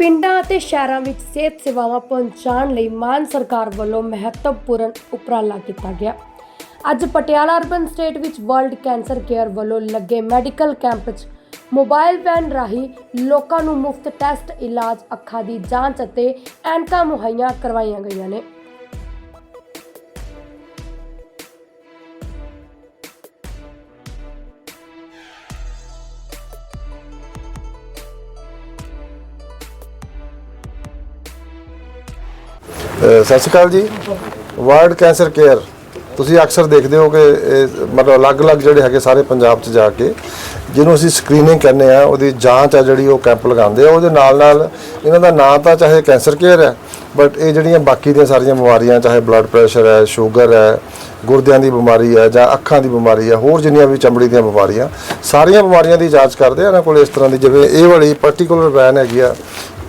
ਪਿੰਡਾਂ ਅਤੇ ਸ਼ਹਿਰਾਂ ਵਿੱਚ ਸਿਹਤ ਸੇਵਾਵਾਂ ਪਹੁੰਚਾਉਣ ਲਈ ਮਾਨ ਸਰਕਾਰ ਵੱਲੋਂ ਮਹੱਤਵਪੂਰਨ ਉਪਰਾਲਾ ਕੀਤਾ ਗਿਆ। ਅੱਜ ਪਟਿਆਲਾ ਅਰਬਨ ਸਟੇਟ ਵਿੱਚ ਵਰਲਡ ਕੈਂਸਰ ਕੇਅਰ ਵੱਲੋਂ ਲੱਗੇ ਮੈਡੀਕਲ ਕੈਂਪ 'ਚ ਮੋਬਾਈਲ ਵੈਨ ਰਾਹੀਂ ਲੋਕਾਂ ਨੂੰ ਮੁਫਤ ਟੈਸਟ, ਇਲਾਜ, ਅੱਖਾਂ ਦੀ ਜਾਂਚ ਅਤੇ ਐਨਕਾਂ ਮੁਹੱਈਆ ਕਰਵਾਈਆਂ ਗਈਆਂ ਨੇ। ਸਤਿ ਸ਼੍ਰੀ ਅਕਾਲ ਜੀ। ਵਰਲਡ ਕੈਂਸਰ ਕੇਅਰ ਤੁਸੀਂ ਅਕਸਰ ਦੇਖਦੇ ਹੋ ਕਿ ਇਹ, ਮਤਲਬ ਅਲੱਗ-ਅਲੱਗ ਜਿਹੜੇ ਹੈਗੇ ਸਾਰੇ ਪੰਜਾਬ 'ਚ ਜਾ ਕੇ, ਜਿਹਨੂੰ ਅਸੀਂ ਸਕਰੀਨਿੰਗ ਕਹਿੰਦੇ ਆ ਉਹਦੀ ਜਾਂਚ ਆ ਜਿਹੜੀ ਉਹ ਕੈਂਪ ਲਗਾਉਂਦੇ ਆ, ਉਹਦੇ ਨਾਲ-ਨਾਲ ਇਹਨਾਂ ਦਾ ਨਾਂ ਤਾਂ ਚਾਹੇ ਕੈਂਸਰ ਕੇਅਰ ਹੈ ਬਟ ਇਹ ਜਿਹੜੀਆਂ ਬਾਕੀ ਦੀਆਂ ਸਾਰੀਆਂ ਬਿਮਾਰੀਆਂ, ਚਾਹੇ ਬਲੱਡ ਪ੍ਰੈਸ਼ਰ ਹੈ ਸ਼ੂਗਰ ਹੈ ਗੁਰਦਿਆਂ ਦੀ ਬਿਮਾਰੀ ਹੈ ਜਾਂ ਅੱਖਾਂ ਦੀ ਬਿਮਾਰੀ ਹੈ ਹੋਰ ਜਿੰਨੀਆਂ ਵੀ ਚਮੜੀ ਦੀਆਂ ਬਿਮਾਰੀਆਂ, ਸਾਰੀਆਂ ਬਿਮਾਰੀਆਂ ਦੀ ਜਾਂਚ ਕਰਦੇ ਆ, ਇਹਨਾਂ ਕੋਲ ਇਸ ਤਰ੍ਹਾਂ ਦੀ ਜਿਵੇਂ ਇਹ ਵਾਲੀ ਪਾਰਟਿਕੂਲਰ ਵੈਨ ਹੈਗੀ ਆ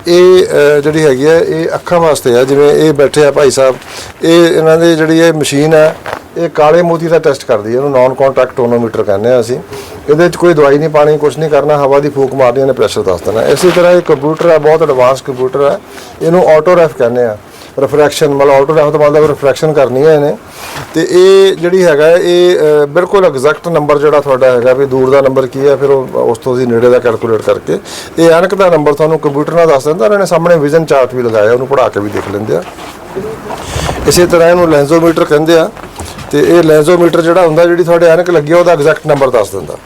ਇਹ ਜਿਹੜੀ ਹੈਗੀ ਹੈ, ਇਹ ਅੱਖਾਂ ਵਾਸਤੇ ਆ, ਜਿਵੇਂ ਇਹ ਬੈਠੇ ਆ ਭਾਈ ਸਾਹਿਬ, ਇਹ ਇਹਨਾਂ ਦੀ ਜਿਹੜੀ ਇਹ ਮਸ਼ੀਨ ਹੈ ਇਹ ਕਾਲੇ ਮੋਤੀ ਦਾ ਟੈਸਟ ਕਰਦੀ ਹੈ ਇਹਨੂੰ ਨਾਨ ਕੰਟੈਕਟ ਟੋਨੋਮੀਟਰ ਕਹਿੰਦੇ ਆ ਅਸੀਂ। ਇਹਦੇ ਵਿੱਚ ਕੋਈ ਦਵਾਈ ਨਹੀਂ ਪਾਣੀ ਕੁਝ ਨਹੀਂ ਕਰਨਾ, ਹਵਾ ਦੀ ਫੂਕ ਮਾਰਨੀ, ਇਹਨੇ ਪ੍ਰੈਸ਼ਰ ਦੱਸ ਦੇਣਾ। ਇਸੇ ਤਰ੍ਹਾਂ ਇਹ ਕੰਪਿਊਟਰ ਆ, ਬਹੁਤ ਐਡਵਾਂਸ ਕੰਪਿਊਟਰ ਆ। ਇਹਨੂੰ ਆਟੋ ਰੈਫ ਕਹਿੰਦੇ ਆ। ਰਿਫਰੈਕਸ਼ਨ ਮਤਲਬ ਆਟੋ ਰੈਫ ਤੋਂ ਮਤਲਬ ਰਿਫਰੈਕਸ਼ਨ ਕਰਨੀ ਹੈ ਇਹਨੇ। ਤੇ ਇਹ ਜਿਹੜੀ ਹੈਗਾ ਇਹ ਬਿਲਕੁਲ ਐਗਜ਼ੈਕਟ ਨੰਬਰ ਜਿਹੜਾ ਤੁਹਾਡਾ ਹੈਗਾ ਵੀ ਦੂਰ ਦਾ ਨੰਬਰ ਕੀ ਹੈ, ਫਿਰ ਉਹ ਉਸ ਤੋਂ ਅਸੀਂ ਨੇੜੇ ਦਾ ਕੈਲਕੂਲੇਟ ਕਰਕੇ, ਇਹ ਐਨਕ ਦਾ ਨੰਬਰ ਤੁਹਾਨੂੰ ਕੰਪਿਊਟਰ ਨਾਲ ਦੱਸ ਦਿੰਦਾ ਇਹਨਾਂ ਨੇ ਸਾਹਮਣੇ ਵਿਜ਼ਨ ਚਾਰਟ ਵੀ ਲਗਾਇਆ, ਉਹਨੂੰ ਪੜ੍ਹਾ ਕੇ ਵੀ ਦੇਖ ਲੈਂਦੇ ਆ। ਇਸੇ ਤਰ੍ਹਾਂ ਇਹਨੂੰ ਲੈਂਜ਼ੋਮੀਟਰ ਕਹਿੰਦੇ ਆ, ਤੇ ਇਹ ਲੈਂਜ਼ੋਮੀਟਰ ਜਿਹੜਾ ਹੁੰਦਾ, ਜਿਹੜੀ ਤੁਹਾਡੇ ਐਨਕ ਲੱਗੀ ਆ, ਉਹਦਾ ਐਗਜ਼ੈਕਟ ਨੰਬਰ ਦੱਸ ਦਿੰਦਾ।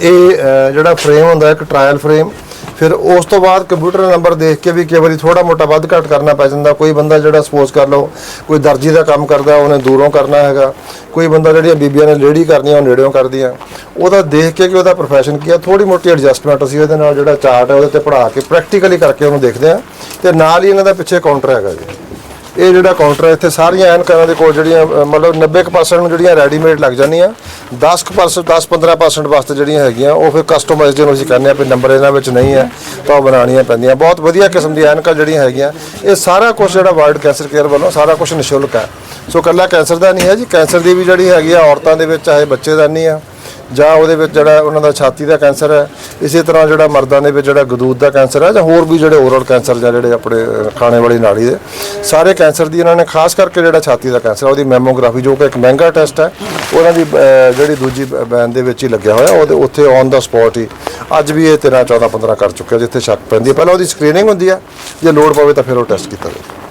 ਇਹ ਜਿਹੜਾ ਫਰੇਮ ਹੁੰਦਾ, ਇੱਕ ਟ੍ਰਾਇਲ ਫਰੇਮ ਫਿਰ ਉਸ ਤੋਂ ਬਾਅਦ ਕੰਪਿਊਟਰ ਨੰਬਰ ਦੇਖ ਕੇ ਵੀ ਕਈ ਵਾਰੀ ਥੋੜਾ ਮੋਟਾ ਵੱਧ ਘੱਟ ਕਰਨਾ ਪੈ ਜਾਂਦਾ। ਕੋਈ ਬੰਦਾ ਜਿਹੜਾ ਸਪੋਜ਼ ਕਰ ਲਓ, ਕੋਈ ਦਰਜੀ ਦਾ ਕੰਮ ਕਰਦਾ, ਉਹਨੇ ਦੂਰੋਂ ਕਰਨਾ ਹੈਗਾ। ਕੋਈ ਬੰਦਾ ਜਿਹੜੀਆਂ ਬੀਬੀਆਂ ਨੇ ਲੇਡੀ ਕਰਨੀਆਂ ਉਹ ਨੇੜਿਓਂ ਕਰਦੀਆਂ। ਉਹਦਾ ਦੇਖ ਕੇ ਕਿ ਉਹਦਾ ਪ੍ਰੋਫੈਸ਼ਨ ਕੀ ਆ ਥੋੜੀ ਮੋਟੀ ਐਡਜਸਟਮੈਂਟ ਅਸੀਂ ਉਹਦੇ ਨਾਲ ਜਿਹੜਾ ਚਾਰਟ ਹੈ ਉਹਦੇ ਤੇ ਪੜਾ ਕੇ ਪ੍ਰੈਕਟੀਕਲੀ ਕਰਕੇ ਉਹਨੂੰ ਦੇਖਦੇ ਆ। ਤੇ ਨਾਲ ਹੀ ਇਹਨਾਂ ਦਾ ਪਿੱਛੇ ਕਾਊਂਟਰ ਹੈਗਾ ਜੀ। ਇਹ ਜਿਹੜਾ ਕਾਊਂਟਰ ਹੈ ਇੱਥੇ ਸਾਰੀਆਂ ਐਨਕਾਂ ਦੇ ਕੋਲ ਜਿਹੜੀਆਂ ਅਹ, ਮਤਲਬ 90% ਨੂੰ ਜਿਹੜੀਆਂ ਰੈਡੀਮੇਡ ਲੱਗ ਜਾਂਦੀਆਂ 10% 10-15% ਵਾਸਤੇ ਜਿਹੜੀਆਂ ਹੈਗੀਆਂ ਉਹ ਫਿਰ ਕਸਟਮਾਈਜ਼ ਜਿਹਨੂੰ ਅਸੀਂ ਕਹਿੰਦੇ ਆ ਵੀ ਨੰਬਰ ਇਹਨਾਂ ਵਿੱਚ ਨਹੀਂ ਹੈ ਤਾਂ ਉਹ ਬਣਾਉਣੀਆਂ ਪੈਂਦੀਆਂ। ਬਹੁਤ ਵਧੀਆ ਕਿਸਮ ਦੀਆਂ ਐਨਕਾਂ ਜਿਹੜੀਆਂ ਹੈਗੀਆਂ ਇਹ ਸਾਰਾ ਕੁਝ ਜਿਹੜਾ ਵਰਲਡ ਕੈਂਸਰ ਕੇਅਰ ਵੱਲੋਂ ਸਾਰਾ ਕੁਝ ਨਿਸ਼ੁਲਕ ਹੈ। ਸੋ ਕੱਲਾ ਕੈਂਸਰ ਦਾ ਨਹੀਂ ਹੈ ਜੀ ਕੈਂਸਰ ਦੀ ਵੀ ਜਿਹੜੀ ਹੈਗੀ ਆ ਔਰਤਾਂ ਦੇ ਵਿੱਚ ਚਾਹੇ ਬੱਚੇਦਾਨੀ ਆ ਜਾਂ ਉਹਦੇ ਵਿੱਚ ਜਿਹੜਾ ਉਹਨਾਂ ਦਾ ਛਾਤੀ ਦਾ ਕੈਂਸਰ ਹੈ ਇਸੇ ਤਰ੍ਹਾਂ ਜਿਹੜਾ ਮਰਦਾਂ ਦੇ ਵਿੱਚ ਜਿਹੜਾ ਗਦੂਦ ਦਾ ਕੈਂਸਰ ਹੈ ਜਾਂ ਹੋਰ ਵੀ ਜਿਹੜੇ ਓਰਲ ਕੈਂਸਰ ਜਾਂ ਜਿਹੜੇ ਆਪਣੇ ਖਾਣੇ ਵਾਲੀ ਨਾੜੀ ਦੇ ਸਾਰੇ ਕੈਂਸਰ ਦੀ ਇਹਨਾਂ ਨੇ ਖਾਸ ਕਰਕੇ ਜਿਹੜਾ ਛਾਤੀ ਦਾ ਕੈਂਸਰ ਹੈ, ਉਹਦੀ ਮੈਮੋਗ੍ਰਾਫੀ ਜੋ ਕਿ ਇੱਕ ਮਹਿੰਗਾ ਟੈਸਟ ਹੈ ਉਹਨਾਂ ਦੀ ਜਿਹੜੀ ਦੂਜੀ ਬੈਨ ਦੇ ਵਿੱਚ ਹੀ ਲੱਗਿਆ ਹੋਇਆ ਉਹਦੇ ਉੱਥੇ ਔਨ ਦਾ ਸਪੌਟ ਹੀ ਅੱਜ ਵੀ ਇਹ 13 14 15 ਕਰ ਚੁੱਕਿਆ ਜਿੱਥੇ ਸ਼ੱਕ ਪੈਂਦੀ ਹੈ। ਪਹਿਲਾਂ ਉਹਦੀ ਸਕਰੀਨਿੰਗ ਹੁੰਦੀ ਹੈ ਜੇ ਲੋੜ ਪਵੇ ਤਾਂ ਫਿਰ ਉਹ ਟੈਸਟ ਕੀਤਾ ਜਾਂਦਾ